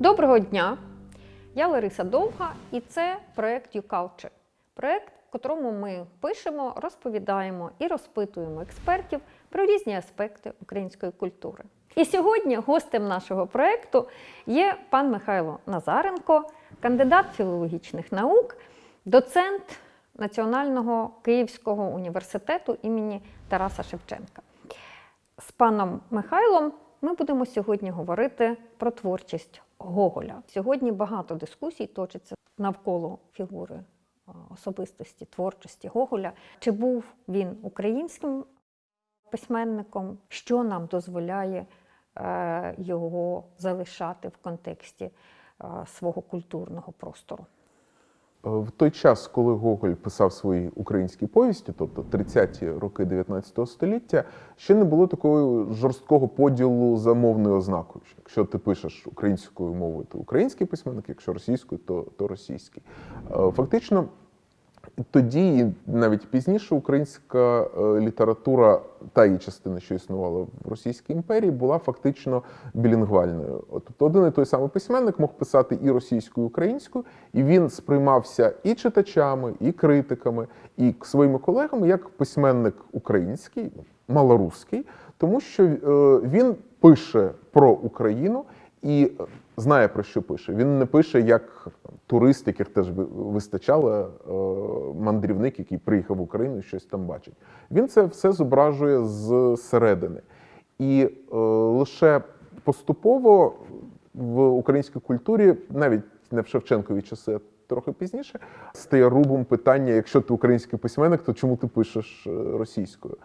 Доброго дня! Я Лариса Довга, і це проект YouCulture. Проект, в котрому ми пишемо, розповідаємо і розпитуємо експертів про різні аспекти української культури. І сьогодні гостем нашого проекту є пан Михайло Назаренко, кандидат філологічних наук, доцент Національного Київського університету імені Тараса Шевченка. З паном Михайлом ми будемо сьогодні говорити про творчість Гоголя. Сьогодні багато дискусій точиться навколо фігури особистості, творчості Гоголя. Чи був він українським письменником, що нам дозволяє е, його залишати в контексті е, свого культурного простору? Е, В той час, коли Гоголь писав свої українські повісті, тобто 30-ті роки 19 століття, ще не було такого жорсткого поділу за мовною ознакою. Якщо ти пишеш українською мовою, то український письменник, якщо російською, то, то російський. Е, Фактично, тоді, і навіть пізніше, українська е, література, та її частина, що існувала в Російській імперії, була фактично білінгвальною. Тобто один і той самий письменник мог писати і російською, і українською, і він сприймався і читачами, і критиками, і своїми колегами як письменник український, малорусський, тому що е, він пише про Україну і знає про що пише. Він не пише як турист, яких теж ви- вистачало, е, мандрівник, який приїхав в Україну щось там бачить. Він це все зображує зсередини. І е, лише поступово в українській культурі, навіть не в Шевченкові часи, а трохи пізніше, стає рубом питання: якщо ти український письменник, то чому ти пишеш е, російською?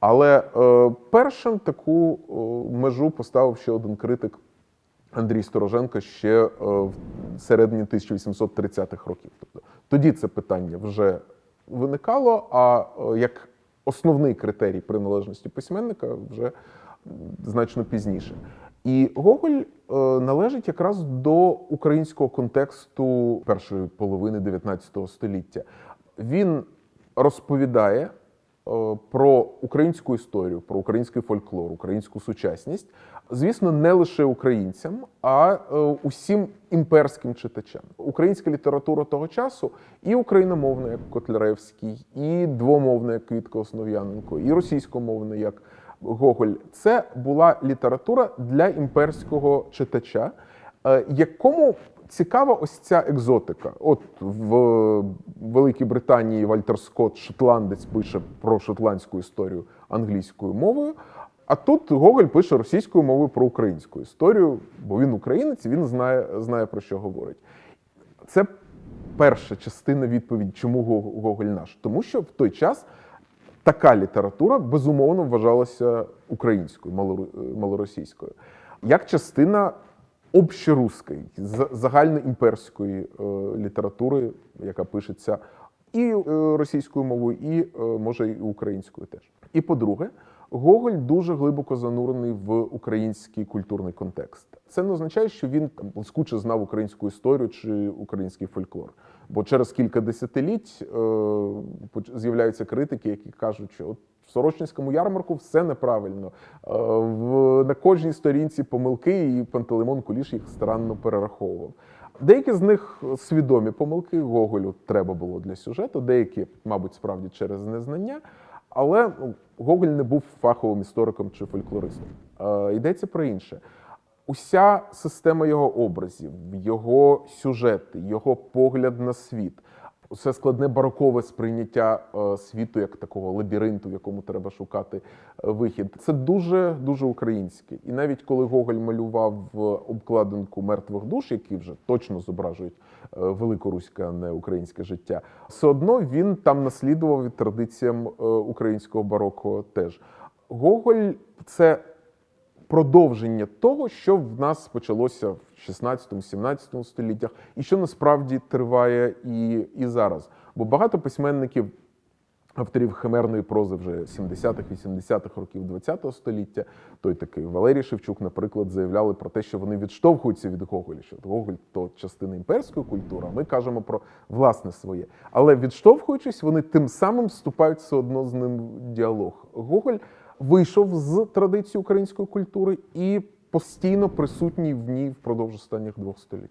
Але е, першим таку межу поставив ще один критик Андрій Стороженко ще е, в середині 1830-х років. Тобто тоді це питання вже виникало, а е, як основний критерій приналежності письменника вже значно пізніше. І Гоголь е, належить якраз до українського контексту першої половини 19 століття. Він розповідає про українську історію, про український фольклор, українську сучасність, звісно, не лише українцям, а е, усім імперським читачам. Українська література того часу і україномовна, як Котляревський, і двомовна, як Квітка Основ'яненко, і російськомовна, як Гоголь. Це була література для імперського читача, е, якому цікава ось ця екзотика. От в Великій Британії Вальтер Скотт, шотландець, пише про шотландську історію англійською мовою. А тут Гоголь пише російською мовою про українську історію, бо він українець, він знає, знає про що говорить. Це перша частина відповіді, чому Го- Гоголь наш. Тому що в той час така література безумовно вважалася українською, малоросійською, як частина общеруської, за- загальноімперської е, літератури, яка пишеться і е, російською мовою, і е, може і українською теж. І по-друге, Гоголь дуже глибоко занурений в український культурний контекст. Це не означає, що він там блискуче знав українську історію чи український фольклор. Бо через кілька десятиліть е, з'являються критики, які кажуть, що от в Сорочинському ярмарку все неправильно. Е, на кожній сторінці помилки, і Пантелеймон Куліш їх старанно перераховував. Деякі з них свідомі помилки Гоголю треба було для сюжету, деякі, мабуть, справді через незнання. Але ну, Гоголь не був фаховим істориком чи фольклористом. Е, йдеться про інше. Уся система його образів, його сюжети, його погляд на світ, усе складне барокове сприйняття е, світу як такого лабіринту, в якому треба шукати е, вихід. Це дуже дуже українське. І навіть коли Гоголь малював обкладинку мертвих душ, які вже точно зображують е, великоруське, а не українське життя, все одно він там наслідував від традиціям українського бароко теж. Гоголь це продовження того, що в нас почалося в 16-17 століттях, і що насправді триває і, і зараз. Бо багато письменників, авторів химерної прози вже 70-х, 80-х років ХХ століття, той такий Валерій Шевчук, наприклад, заявляли про те, що вони відштовхуються від Гоголя, що Гоголь то частина імперської культури, а ми кажемо про власне своє. Але відштовхуючись, вони тим самим вступають все одно з ним в діалог. Гоголь вийшов з традиції української культури і постійно присутній в ній впродовж останніх двох століть.